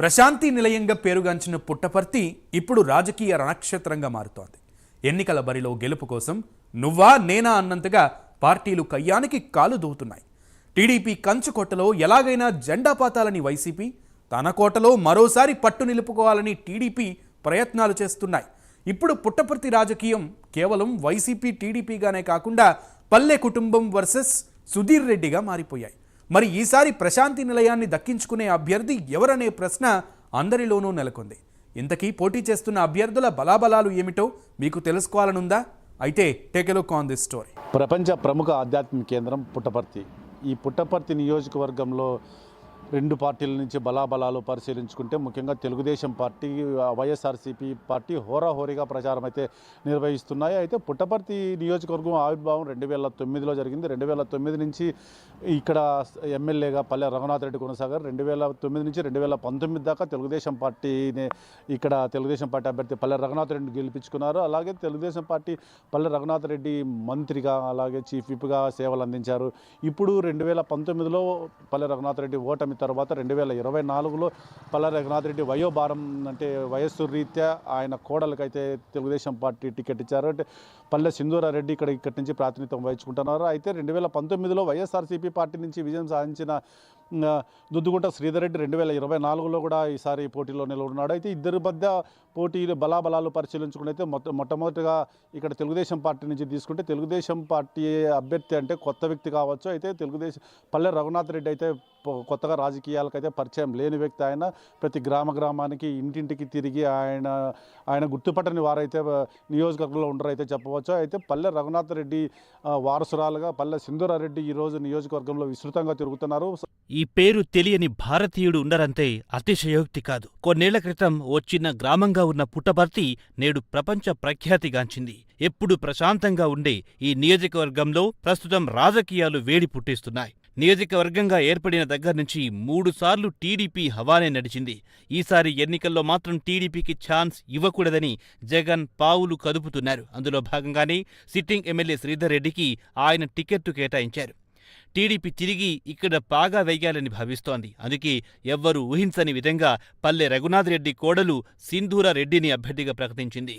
ప్రశాంతి నిలయంగా పేరుగాంచిన పుట్టపర్తి ఇప్పుడు రాజకీయ రణక్షేత్రంగా మారుతోంది. ఎన్నికల బరిలో గెలుపు కోసం నువ్వా నేనా అన్నంతగా పార్టీలు కయ్యానికి కాలు దూవుతున్నాయి టీడీపీ కంచుకోటలో ఎలాగైనా జెండా పాతాలని వైసీపీ తన కోటలో మరోసారి పట్టు నిలుపుకోవాలని టీడీపీ ప్రయత్నాలు చేస్తున్నాయి. ఇప్పుడు పుట్టపర్తి రాజకీయం కేవలం వైసీపీ టీడీపీగానే కాకుండా పల్లె కుటుంబం వర్సెస్ సుధీర్ రెడ్డిగా మారిపోయాయి. మరి ఈసారి ప్రశాంతి నిలయాన్ని దక్కించుకునే అభ్యర్థి ఎవరనే ప్రశ్న అందరిలోనూ నెలకొంది. ఇంతకీ పోటీ చేస్తున్న అభ్యర్థుల బలాబలాలు ఏమిటో మీకు తెలుసుకోవాలనుందా? అయితే టేకెలుక్ ఆన్ దిస్ స్టోరీ ప్రపంచ ప్రముఖ ఆధ్యాత్మిక కేంద్రం పుట్టపర్తి. ఈ పుట్టపర్తి నియోజకవర్గంలో రెండు పార్టీల నుంచి బలాబలాలు పరిశీలించుకుంటే ముఖ్యంగా తెలుగుదేశం పార్టీ వైఎస్ఆర్సీపీ పార్టీ హోరాహోరీగా ప్రచారం అయితే నిర్వహిస్తున్నాయి. అయితే పుట్టపర్తి నియోజకవర్గం ఆవిర్భావం రెండు వేల తొమ్మిదిలో జరిగింది. రెండు వేల తొమ్మిది నుంచి ఇక్కడ ఎమ్మెల్యేగా పల్లె రఘునాథ్ రెడ్డి కొనసాగారు. రెండు వేల తొమ్మిది నుంచి రెండు వేల పంతొమ్మిది దాకా తెలుగుదేశం పార్టీని ఇక్కడ తెలుగుదేశం పార్టీ అభ్యర్థి పల్లె రఘునాథ్ రెడ్డి గెలిపించుకున్నారు. అలాగే తెలుగుదేశం పార్టీ పల్లె రఘునాథ్ రెడ్డి మంత్రిగా అలాగే చీఫ్ విప్గా సేవలు అందించారు. ఇప్పుడు రెండు వేల పంతొమ్మిదిలో పల్లె రఘునాథ్ రెడ్డి ఓటమి తర్వాత రెండు వేల ఇరవై నాలుగులో పల్లె రఘునాథ్ రెడ్డి వయోభారం అంటే వయస్సు రీత్యా ఆయన కోడలకైతే తెలుగుదేశం పార్టీ టికెట్ ఇచ్చారు. అంటే పల్లె సింధూరారెడ్డి ఇక్కడ ఇక్కడి నుంచి ప్రాతినిధ్యం వహించుకుంటున్నారు. అయితే రెండు వేల పంతొమ్మిదిలో వైఎస్ఆర్సీపీ పార్టీ నుంచి విజయం సాధించిన దుద్దుగుంట శ్రీధర్ రెడ్డి రెండు వేల ఇరవై నాలుగులో కూడా ఈసారి పోటీలో నిలబడినాడు. అయితే ఇద్దరి మధ్య పోటీలు బలాబలాలు పరిశీలించుకునైతే మొట్ట మొట్టమొదటిగా ఇక్కడ తెలుగుదేశం పార్టీ నుంచి తీసుకుంటే తెలుగుదేశం పార్టీ అభ్యర్థి అంటే కొత్త వ్యక్తి కావచ్చు. అయితే తెలుగుదేశం పల్లె రఘునాథ్ రెడ్డి అయితే కొత్తగా రాజకీయాలకైతే పరిచయం లేని వ్యక్తి ఆయన. ప్రతి గ్రామ గ్రామానికి ఇంటింటికి తిరిగి ఆయన ఆయన గుర్తుపట్టని వారైతే నియోజకవర్గంలో ఉండరైతే చెప్పవచ్చు. అయితే పల్లె రఘునాథ్ రెడ్డి వారసురాలుగా పల్లె సింధూరారెడ్డి ఈరోజు నియోజకవర్గంలో విస్తృతంగా తిరుగుతున్నారు. ఈ పేరు తెలియని భారతీయుడు ఉండరంతే అతిశయోక్తి కాదు. కొన్నేళ్ళ క్రితం ఓ చిన్న గ్రామంగా ఉన్న పుట్టపర్తి నేడు ప్రపంచ ప్రఖ్యాతిగాంచింది. ఎప్పుడు ప్రశాంతంగా ఉండే ఈ నియోజకవర్గంలో ప్రస్తుతం రాజకీయాలు వేడి పుట్టిస్తున్నాయి. నియోజకవర్గంగా ఏర్పడిన దగ్గర నుంచి మూడుసార్లు టీడీపీ హవానే నడిచింది. ఈసారి ఎన్నికల్లో మాత్రం టీడీపీకి ఛాన్స్ ఇవ్వకూడదని జగన్ పావులు కదుపుతున్నారు. అందులో భాగంగానే సిట్టింగ్ ఎమ్మెల్యే శ్రీధర్ రెడ్డికి ఆయన టికెట్టు కేటాయించారు. టీడీపీ తిరిగి ఇక్కడ పాగా వేయాలని భావిస్తోంది. అందుకే ఎవ్వరూ ఊహించని విధంగా పల్లె రఘునాథ్ రెడ్డి కోడలు సింధూర రెడ్డిని అభ్యర్థిగా ప్రకటించింది.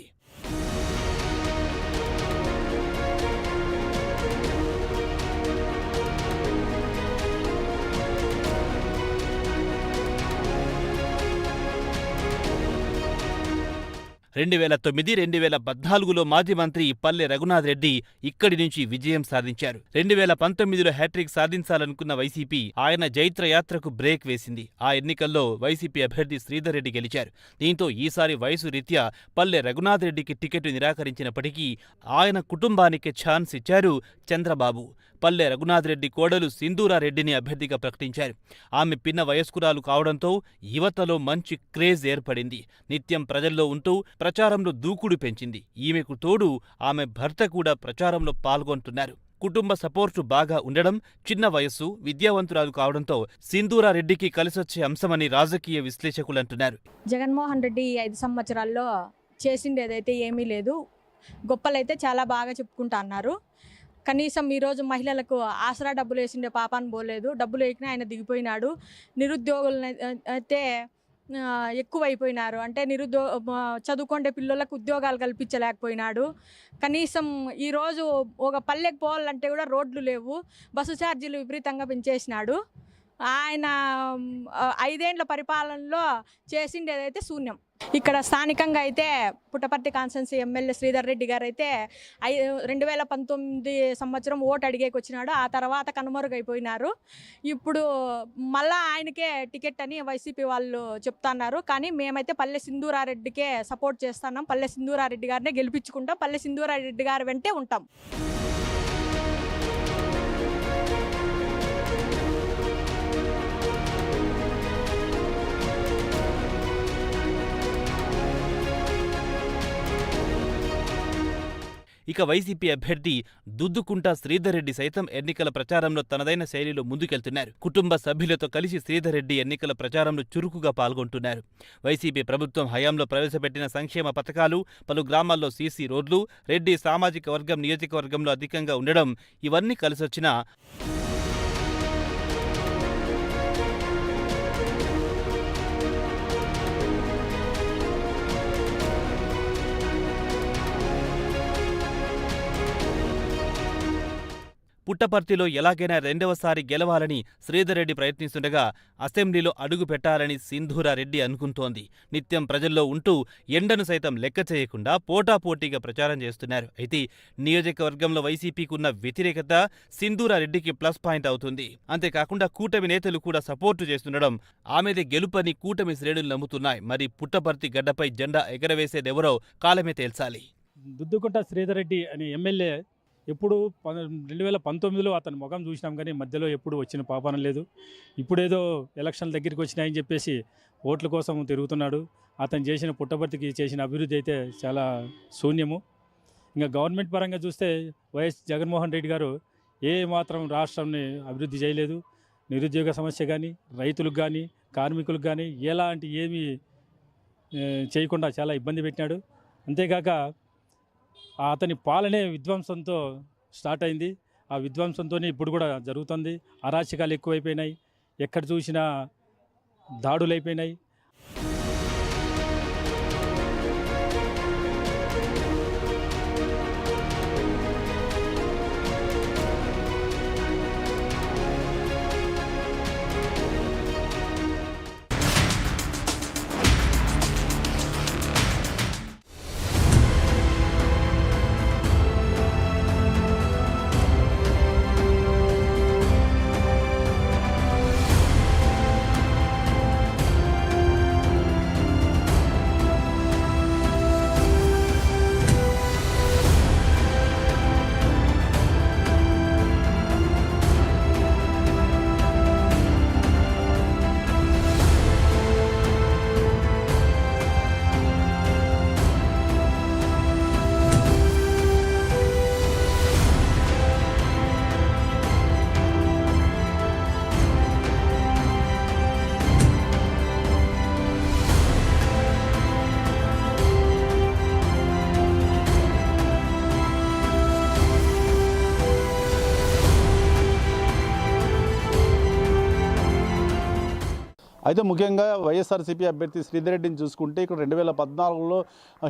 రెండు వేల తొమ్మిది రెండు వేల పద్నాలుగులో మాజీ మంత్రి పల్లె రఘునాథ్ రెడ్డి ఇక్కడి నుంచి విజయం సాధించారు. రెండు వేల పంతొమ్మిదిలో హ్యాట్రిక్ సాధించాలనుకున్న వైసీపీ ఆయన జైత్రయాత్రకు బ్రేక్ వేసింది. ఆ ఎన్నికల్లో వైసీపీ అభ్యర్థి శ్రీధర్ రెడ్డి గెలిచారు. దీంతో ఈసారి వయసు రీత్యా పల్లె రఘునాథ్ రెడ్డికి టికెట్ నిరాకరించినప్పటికీ ఆయన కుటుంబానికి ఛాన్స్ ఇచ్చారు చంద్రబాబు. పల్లె రఘునాథ్ రెడ్డి కోడలు సింధూరారెడ్డిని అభ్యర్థిగా ప్రకటించారు. ఆమె పిన్న వయస్కురాలు కావడంతో యువతలో మంచి క్రేజ్ ఏర్పడింది. నిత్యం ప్రజల్లో ఉంటూ ప్రచారంలో దూకుడు పెంచింది. ఈమెకు తోడు ఆమె భర్త కూడా ప్రచారంలో పాల్గొంటున్నారు. కుటుంబ సపోర్టు బాగా ఉండడం చిన్న వయస్సు విద్యావంతురాలు కావడంతో సింధూరారెడ్డికి కలిసొచ్చే అంశమని రాజకీయ విశ్లేషకులు అంటున్నారు జగన్మోహన్ రెడ్డి ఐదు సంవత్సరాల్లో చేసింది ఏదైతే ఏమీ లేదు. గొప్పలైతే చాలా బాగా చెప్పుకుంటా అన్నారు. కనీసం ఈరోజు మహిళలకు ఆసరా డబ్బులు వేసిండే పాపాన్ని పోలేదు. డబ్బులు వేయకనే ఆయన దిగిపోయినాడు. నిరుద్యోగులను అయితే ఎక్కువైపోయినారు. అంటే నిరుద్యో చదువుకుండే పిల్లలకు ఉద్యోగాలు కల్పించలేకపోయినాడు. కనీసం ఈరోజు ఒక పల్లెకి పోవాలంటే కూడా రోడ్లు లేవు. బస్సు ఛార్జీలు విపరీతంగా పెంచేసినాడు. ఆయన ఐదేండ్ల పరిపాలనలో చేసింది ఏదైతే శూన్యం. ఇక్కడ స్థానికంగా అయితే పుట్టపర్తి కాన్స్టెన్సీ ఎమ్మెల్యే శ్రీధర్ రెడ్డి గారు అయితే ఐ రెండు వేల పంతొమ్మిది సంవత్సరం ఓటు అడిగేకి వచ్చినాడు ఆ తర్వాత కనుమరుగైపోయినారు. ఇప్పుడు మళ్ళా ఆయనకే టికెట్ అని వైసీపీ వాళ్ళు చెప్తున్నారు. కానీ మేమైతే పల్లె సింధూరారెడ్డికే సపోర్ట్ చేస్తున్నాం. పల్లె సింధూరారెడ్డి గారినే గెలిపించుకుంటాం. పల్లె సింధూరారెడ్డి గారు వెంటే ఉంటాం. ఇక వైసీపీ అభ్యర్థి దుద్దుకుంట శ్రీధర్రెడ్డి సైతం ఎన్నికల ప్రచారంలో తనదైన శైలిలో ముందుకెళ్తున్నారు. కుటుంబ సభ్యులతో కలిసి శ్రీధర్రెడ్డి ఎన్నికల ప్రచారంలో చురుకుగా పాల్గొంటున్నారు. వైసీపీ ప్రభుత్వం హయాంలో ప్రవేశపెట్టిన సంక్షేమ పథకాలు పలు గ్రామాల్లో సీసీ రోడ్లు రెడ్డి సామాజిక వర్గం నియోజకవర్గంలో అధికంగా ఉండడం ఇవన్నీ కలిసొచ్చినా పుట్టపర్తిలో ఎలాగైనా రెండవసారి గెలవాలని శ్రీధరెడ్డి ప్రయత్నిస్తుండగా అసెంబ్లీలో అడుగు పెట్టాలని సింధూరారెడ్డి అనుకుంటోంది. నిత్యం ప్రజల్లో ఉంటూ ఎండను సైతం లెక్క చేయకుండా పోటాపోటీగా ప్రచారం చేస్తున్నారు. అయితే నియోజకవర్గంలో వైసీపీకి ఉన్న వ్యతిరేకత సింధూరారెడ్డికి ప్లస్ పాయింట్ అవుతుంది. అంతేకాకుండా కూటమి నేతలు కూడా సపోర్టు చేస్తుండడం ఆమెదే గెలుపని కూటమి శ్రేణులు నమ్ముతున్నాయి. మరి పుట్టపర్తి గడ్డపై జెండా ఎగరవేసేదెవరో కాలమే తేల్చాలి. దుద్దుకుంట శ్రీధరెడ్డి అని అనే ఎమ్మెల్యే ఎప్పుడు ప- రెండు వేల పంతొమ్మిదిలో అతని ముఖం చూసినాం కానీ మధ్యలో ఎప్పుడు వచ్చిన పాపన లేదు. ఇప్పుడేదో ఎలక్షన్ల దగ్గరికి వచ్చినాయని చెప్పేసి ఓట్ల కోసం తిరుగుతున్నాడు. అతను చేసిన పుట్టబర్తికి చేసిన అభివృద్ధి అయితే చాలా శూన్యము. ఇంకా గవర్నమెంట్ పరంగా చూస్తే వైఎస్ జగన్మోహన్ రెడ్డి గారు ఏ మాత్రం రాష్ట్రాన్ని అభివృద్ధి చేయలేదు. నిరుద్యోగ సమస్య కానీ రైతులకు కానీ కార్మికులకు కానీ ఎలాంటి ఏమీ చేయకుండా చాలా ఇబ్బంది పెట్టినాడు. అంతేకాక అతని పాలనే విధ్వంసంతో స్టార్ట్ అయింది. ఆ విధ్వంసంతోనే ఇప్పుడు కూడా జరుగుతుంది. అరాచకాలు ఎక్కువైపోయినాయి. ఎక్కడ చూసినా దాడులు అయిపోయినాయి అయితే ముఖ్యంగా వైఎస్ఆర్సీపీ అభ్యర్థి శ్రీధరెడ్డిని చూసుకుంటే ఇక్కడ రెండు వేల పద్నాలుగులో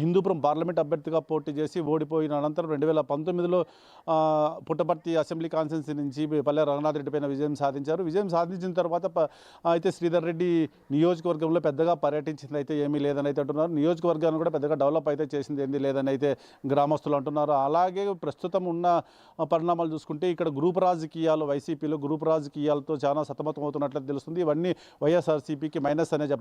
హిందూపురం పార్లమెంట్ అభ్యర్థిగా పోటీ చేసి ఓడిపోయిన అనంతరం రెండు వేల పంతొమ్మిదిలో పుట్టపర్తి అసెంబ్లీ కాన్స్టిట్యున్సీ నుంచి పల్లె రఘునాథ్ రెడ్డి పైన విజయం సాధించారు. విజయం సాధించిన తర్వాత అయితే శ్రీధర్ రెడ్డి నియోజకవర్గంలో పెద్దగా పర్యటించింది అయితే ఏమీ లేదని అయితే అంటున్నారు. నియోజకవర్గాన్ని కూడా పెద్దగా డెవలప్ అయితే చేసింది ఏంది లేదని అయితే గ్రామస్తులు అంటున్నారు. అలాగే ప్రస్తుతం ఉన్న పరిణామాలు చూసుకుంటే ఇక్కడ గ్రూప్ రాజకీయాలు వైసీపీలో గ్రూప్ రాజకీయాలతో చాలా సతమతం అవుతున్నట్లు తెలుస్తుంది. ఇవన్నీ వైఎస్ఆర్సీ వైఎస్ఆర్సీపీకి మైనస్ అనే చెప్ప